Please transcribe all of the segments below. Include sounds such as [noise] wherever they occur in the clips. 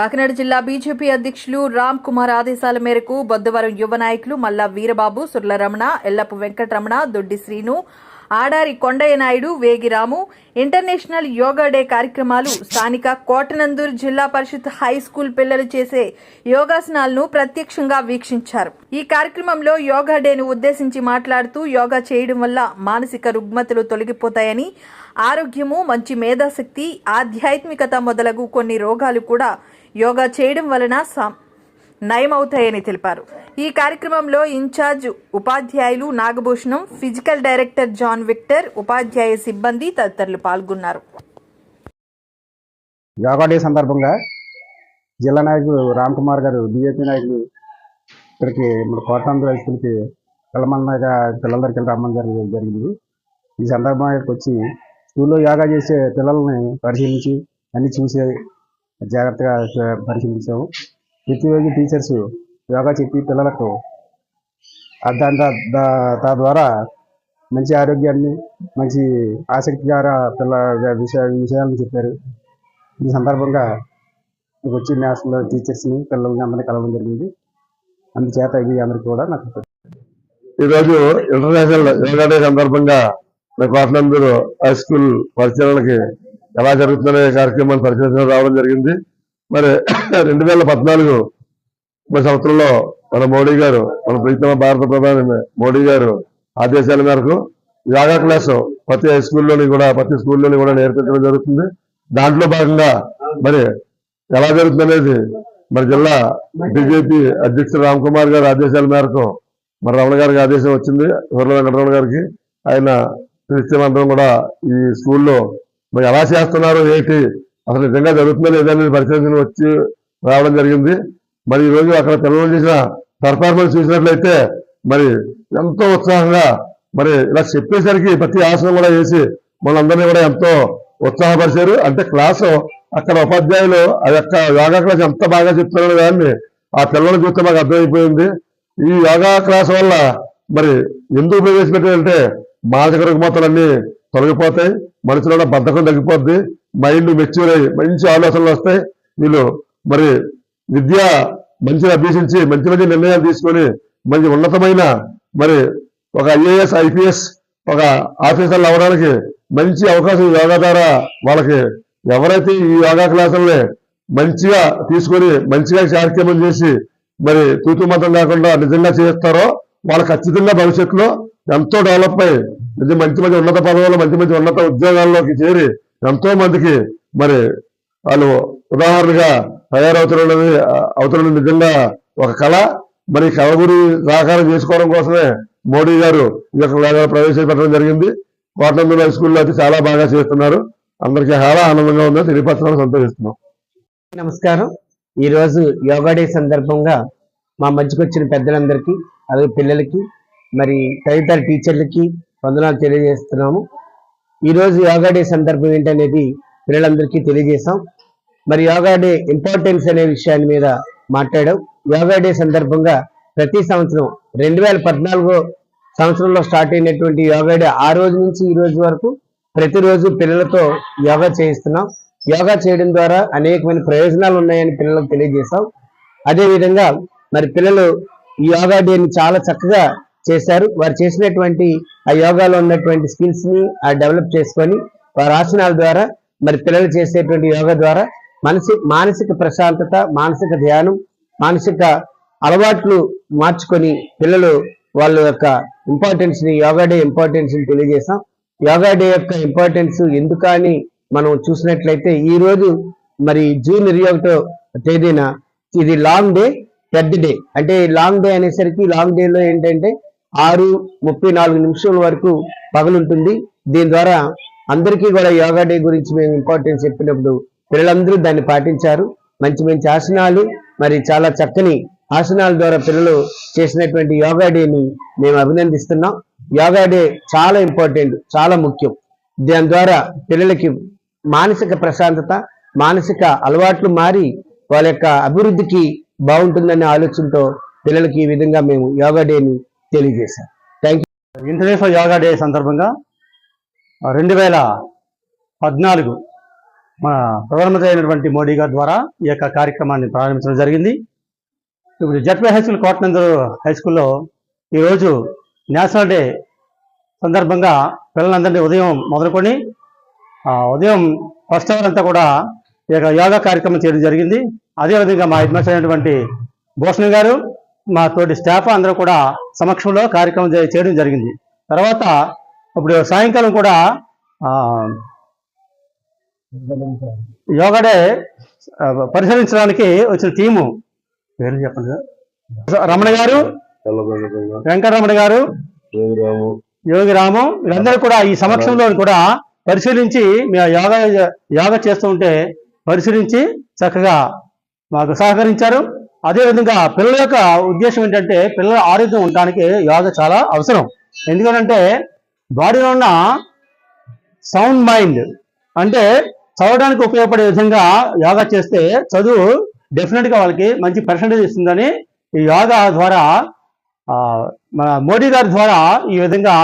కాకినాడ జిల్లా బీజేపీ అధ్యక్షులు రామ్ కుమార్ ఆదేశాల మేరకు బొద్దవరం యువ నాయకులు మల్లా వీరబాబు సుర్లరమణ ఎల్లపు వెంకటరమణ దొడ్డి శ్రీను ఆడారి కొండయ్య నాయుడు వేగిరాము ఇంటర్నేషనల్ యోగా డే కార్యక్రమాలు స్థానిక కోటనందూరు జిల్లా పరిషత్ హై స్కూల్ పిల్లలు చేసే యోగాసనాలను ప్రత్యక్షంగా వీక్షించారు. ఈ కార్యక్రమంలో యోగా డేను ఉద్దేశించి మాట్లాడుతూ యోగా చేయడం వల్ల మానసిక రుగ్మతలు తొలగిపోతాయని ఆరోగ్యము మంచి మేధాశక్తి ఆధ్యాత్మికత మొదలగు కొన్ని రోగాలు కూడా యోగా చేయడం వలన నయమవుతాయని తెలిపారు. ఈ కార్యక్రమంలో ఇన్ఛార్జ్ ఉపాధ్యాయులు Nagabhushanam physical director John Victor ఉపాధ్యాయ సిబ్బంది తదితరులు పాల్గొన్నారు. యోగా డే సందర్భంగా జిల్లా నాయకులు రామ్ కుమార్ గారు బీజేపీ నాయకులు ఇక్కడికి మన కోటాంధ్ర హై స్కూల్కి పిల్లమన్నగా పిల్లల రమ్మని జరిగి జరిగింది. ఈ సందర్భంగా వచ్చి స్కూల్లో యోగా చేసే పిల్లల్ని పరిశీలించి అన్ని చూసే జాగ్రత్తగా పరిశీలించాము. ప్రతిరోజు టీచర్స్ యోగా చెప్పి పిల్లలకు దాని దా- తద్వారా మంచి ఆరోగ్యాన్ని మంచి ఆసక్తికర పిల్ల విషయ విషయాలను చెప్పారు. ఈ సందర్భంగా వచ్చి నేషనల్ టీచర్స్ని పిల్లల్ని అందరినీ కలవడం జరిగింది. అందుచేత ఇది అందరికీ కూడా నాకు ఈరోజు ఇంటర్నేషనల్ యోగా డే సందర్భంగా మన కోటనందూరు హై స్కూల్ పరిశీలనకి ఎలా జరుగుతుందనే కార్యక్రమాన్ని పరిశీలించడం రావడం జరిగింది. మరి [coughs] రెండు వేల పద్నాలుగు సంవత్సరంలో మన మోడీ గారు మన ప్రీతమ భారత ప్రధాని మోడీ గారు ఆదేశాల మేరకు యోగా క్లాస్ ప్రతి హై స్కూల్లోని కూడా ప్రతి స్కూల్లోని కూడా నేర్పించడం జరుగుతుంది. దాంట్లో భాగంగా మరి ఎలా జరుగుతుందనేది మరి జిల్లా బీజేపీ అధ్యక్షుడు రామ్ కుమార్ గారి ఆదేశాల మేరకు మరి రమణ గారికి ఆదేశం వచ్చింది. ఊర్ల వెంకటరమణ గారికి. ఆయన క్రిస్టియన్ కూడా ఈ స్కూల్లో మరి ఎలా చేస్తున్నారు ఏంటి? అసలు నిజంగా జరుగుతుందో లేదని పరిశీలన వచ్చి రావడం జరిగింది. మరి ఈ రోజు అక్కడ పిల్లలు చేసిన పర్ఫార్మెన్స్ చూసినట్లయితే మరి ఎంతో ఉత్సాహంగా మరి ఇలా చెప్పేసరికి ప్రతి ఆసనం కూడా వేసి మనందరినీ కూడా ఎంతో ఉత్సాహపరిచారు. అంటే క్లాసు అక్కడ ఉపాధ్యాయులు ఆ యొక్క యోగా క్లాస్ ఎంత బాగా చెప్తున్నారో దాన్ని ఆ పిల్లలు చూస్తే మాకు అర్థమైపోయింది. ఈ యోగా క్లాస్ వల్ల మరి ఎందుకు ప్రవేశపెట్టారంటే మానసిక రుగ్మతలన్నీ తొలగిపోతాయి. మనసులో బద్ధకం తగ్గిపోద్ది. మైండ్ మెచ్యూర్ అయ్యి మంచి ఆలోచనలు వస్తాయి. వీళ్ళు మరి విద్య మంచిగా అభ్యసించి మంచి మంచి నిర్ణయాలు తీసుకొని మంచి ఉన్నతమైన మరి ఒక ఐఏఎస్ ఐపీఎస్ ఒక ఆఫీసర్లు అవ్వడానికి మంచి అవకాశం యోగా ద్వారా వాళ్ళకి ఎవరైతే ఈ యోగా క్లాసుల్ని మంచిగా తీసుకొని మంచిగా కార్యక్రమం చేసి మరి తూతు మతం లేకుండా నిజంగా చేస్తారో వాళ్ళు ఖచ్చితంగా భవిష్యత్తులో ఎంతో డెవలప్ అయ్యి మంచి మంచి ఉన్నత పదవులు మంచి మంచి ఉన్నత ఉద్యోగాల్లోకి చేరి ఎంతో మందికి మరి వాళ్ళు ఉదాహరణగా తయారవుతున్నది అవుతున్నది నిజంగా ఒక కళ. మరి కళ గురి సాకారం చేసుకోవడం కోసమే మోడీ గారు ఈ యొక్క ప్రవేశపెట్టడం జరిగింది. కోటనందూరు హై స్కూల్లో అయితే చాలా బాగా చేస్తున్నారు. అందరికీ చాలా ఆనందంగా ఉందని తెలియపరచడం సంతోషిస్తున్నాం. నమస్కారం. ఈరోజు యోగా డే సందర్భంగా మా మంచికి వచ్చిన పెద్దలందరికీ అలాగే పిల్లలకి మరి తదితర టీచర్లకి వందనాలు తెలియజేస్తున్నాము. ఈరోజు యోగా డే సందర్భం ఏంటనేది పిల్లలందరికీ తెలియజేశాం. మరి యోగా డే ఇంపార్టెన్స్ అనే విషయాన్ని మీద మాట్లాడాం. యోగా డే సందర్భంగా ప్రతి సంవత్సరం రెండు వేల పద్నాలుగో సంవత్సరంలో స్టార్ట్ అయినటువంటి యోగా డే ఆ రోజు నుంచి ఈ రోజు వరకు ప్రతిరోజు పిల్లలతో యోగా చేయిస్తున్నాం. యోగా చేయడం ద్వారా అనేకమైన ప్రయోజనాలు ఉన్నాయని పిల్లలకు తెలియజేశాం. అదేవిధంగా మరి పిల్లలు ఈ యోగా డేని చాలా చక్కగా చేశారు. వారు చేసినటువంటి ఆ యోగాలో ఉన్నటువంటి స్కిల్స్ని ఆ డెవలప్ చేసుకొని వారి ఆసనాల ద్వారా మరి పిల్లలు చేసేటువంటి యోగా ద్వారా మనసి మానసిక ప్రశాంతత మానసిక ధ్యానం మానసిక అలవాట్లు మార్చుకొని పిల్లలు వాళ్ళ యొక్క ఇంపార్టెన్స్ని యోగా డే ఇంపార్టెన్స్ని తెలియజేశాం. యోగా డే యొక్క ఇంపార్టెన్స్ ఎందుకని మనం చూసినట్లయితే ఈ రోజు మరి జూన్ ఇరవై ఒకటో తేదీన ఇది లాంగ్ డే పెద్ద డే అంటే లాంగ్ డే అనేసరికి లాంగ్ డేలో ఏంటంటే ఆరు ముప్పై నాలుగు నిమిషాల వరకు పగలుంటుంది. దీని ద్వారా అందరికీ కూడా యోగా డే గురించి మేము ఇంపార్టెన్స్ చెప్పినప్పుడు పిల్లలందరూ దాన్ని పాటించారు. మంచి మంచి ఆసనాలు మరి చాలా చక్కని ఆసనాల ద్వారా పిల్లలు చేసినటువంటి యోగా డేని మేము అభినందిస్తున్నాం. యోగా డే చాలా ఇంపార్టెంట్ చాలా ముఖ్యం. దాని ద్వారా పిల్లలకి మానసిక ప్రశాంతత మానసిక అలవాట్లు మారి వాళ్ళ యొక్క అభివృద్ధికి బాగుంటుందనే ఆలోచనతో పిల్లలకి ఈ విధంగా మేము యోగా డేని తెలియజేశారు. Thank you international yoga day సందర్భంగా రెండు వేల పద్నాలుగు మన ప్రధానమంత్రి అయినటువంటి మోడీ గారి ద్వారా ఈ యొక్క కార్యక్రమాన్ని ప్రారంభించడం జరిగింది. ఇప్పుడు జట్వే హై స్కూల్ కోటనందరు హై స్కూల్లో ఈరోజు నేషనల్ డే సందర్భంగా పిల్లలందరినీ ఉదయం మొదలుకొని ఉదయం ఫస్ట్ అవర్ అంతా కూడా ఈ యొక్క యోగా కార్యక్రమం చేయడం జరిగింది. అదేవిధంగా మా హెడ్ మాస్టర్ అయినటువంటి భూషణ్ గారు మా తోటి స్టాఫ్ అందరూ కూడా సమక్షంలో కార్యక్రమం చేయడం జరిగింది. తర్వాత ఇప్పుడు సాయంకాలం కూడా యోగా డే పరిశీలించడానికి వచ్చిన టీము. పేరు చెప్పండి. రమణ గారు వెంకటరమణ గారు యోగి రాము వీళ్ళందరూ కూడా ఈ సమక్షంలో కూడా పరిశీలించి మేము యోగా యోగా చేస్తూ ఉంటే పరిశీలించి చక్కగా మాకు సహకరించారు. అదేవిధంగా పిల్లల యొక్క ఉద్దేశం ఏంటంటే పిల్లల ఆరోగ్యం ఉండడానికి యోగా చాలా అవసరం. ఎందుకంటే బాడీలో ఉన్న సౌండ్ మైండ్ అంటే చదవడానికి ఉపయోగపడే విధంగా యోగా చేస్తే చదువు డెఫినెట్గా వాళ్ళకి మంచి పర్సంటేజ్ ఇస్తుందని ఈ యోగా ద్వారా మన మోడీ గారి ద్వారా ఈ విధంగా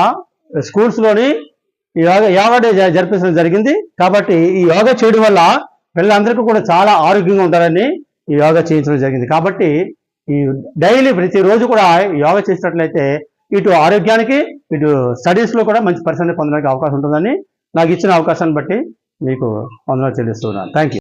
స్కూల్స్లోని ఈ యోగా యోగా డే జరిపించడం జరిగింది. కాబట్టి ఈ యోగా చేయడం వల్ల పిల్లలందరికీ కూడా చాలా ఆరోగ్యంగా ఉంటారని ఈ యోగా చేయించడం జరిగింది. కాబట్టి ఈ డైలీ ప్రతిరోజు కూడా యోగా చేసినట్లయితే ఇటు ఆరోగ్యానికి ఇటు స్టడీస్లో కూడా మంచి పరిశ్రమ పొందడానికి అవకాశం ఉంటుందని నాకు ఇచ్చిన అవకాశాన్ని బట్టి మీకు వందనాలు చెల్లిస్తున్నాను థ్యాంక్ యూ